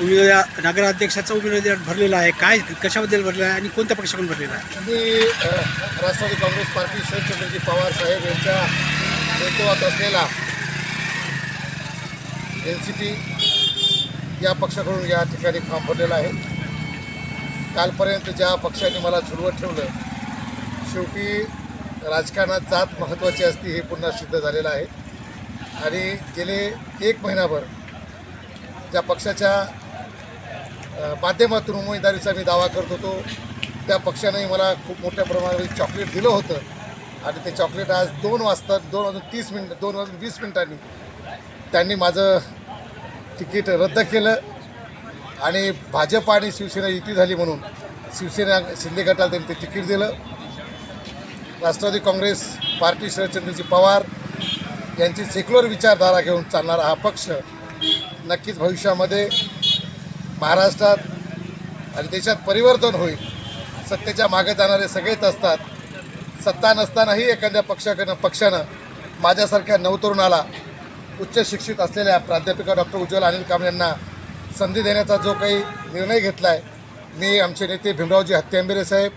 उमेदवार नगराध्यक्षाचा उमेदवार भरलेला आहे. काय कशाबद्दल भरलेला आहे आणि कोणत्या पक्षाकडून भरलेला आहे? मी राष्ट्रवादी काँग्रेस पार्टी शरदचंद्रजी पवार साहेब यांच्या नेतृत्वात असलेला एन सी पी या पक्षाकडून या ठिकाणी फॉर्म भरलेला आहे. कालपर्यंत ज्या पक्षाने मला झुलवत ठेवलं शेवटी राजकारणात जात महत्त्वाची असते हे पुन्हा सिद्ध झालेलं आहे. आणि गेले एक महिनाभर ज्या पक्षाच्या माध्यमातून उमेदवारीचा मी दावा करत होतो. त्या पक्षाने मला खूप मोठ्या प्रमाणात चॉकलेट दिलं होतं. आणि ते चॉकलेट आज दोन वाजता दोन वाजून तीस मिनिट दोन वाजून वीस मिनिटांनी त्यांनी माझं तिकीट रद्द केलं. आणि भाजप आणि शिवसेना युती झाली म्हणून शिवसेना शिंदे गटाला त्यांनी ते तिकीट दिलं. राष्ट्रवादी काँग्रेस पार्टी शरदचंद्रजी पवार यांची सेक्युलर विचारधारा घेऊन चालणारा हा पक्ष नक्कीच भविष्यामध्ये महाराष्ट्रात आणि देशात परिवर्तन होईल सत्तेच्या मागे जाणारे सगळेच असतात. सत्ता नसतानाही एखाद्या पक्षाकडनं पक्षानं माझ्यासारख्या नवतरुणाला उच्च शिक्षित असलेल्या प्राध्यापिका डॉक्टर उज्ज्वल अनिल कांबळे यांना संधी देण्याचा जो काही निर्णय घेतला आहे मी आमचे नेते भीमरावजी हत्यांबेरे साहेब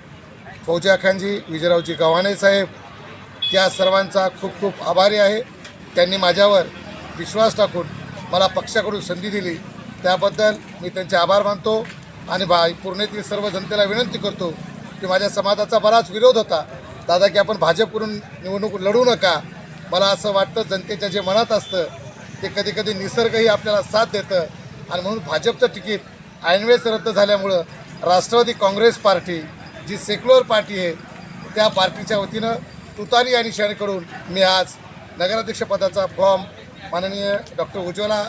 फौजा खानजी विजयरावजी गव्हाणे साहेब या सर्वांचा खूप खूप आभारी आहे. त्यांनी माझ्यावर विश्वास टाकून मला पक्षाकडून संधी दिली. त्याबद्दल मी त्यांचे आभार मानतो आणि बा पूर्णेतील सर्व जनतेला विनंती करतो की माझ्या समाजाचा बराच विरोध होता. दादा की आपण भाजपकडून निवडणूक लढू नका. मला असं वाटतं जनतेच्या जे मनात असतं ते कधीकधी निसर्गही आपल्याला साथ देतं. आणि म्हणून भाजपचं तिकीट ऐनवेळेस रद्द झाल्यामुळं राष्ट्रवादी काँग्रेस पार्टी जी सेक्युलर पार्टी आहे त्या पार्टीच्या वतीनं तुतारी या निशाणीकडून मी आज नगराध्यक्षपदाचा फॉर्म माननीय डॉक्टर उज्ज्वला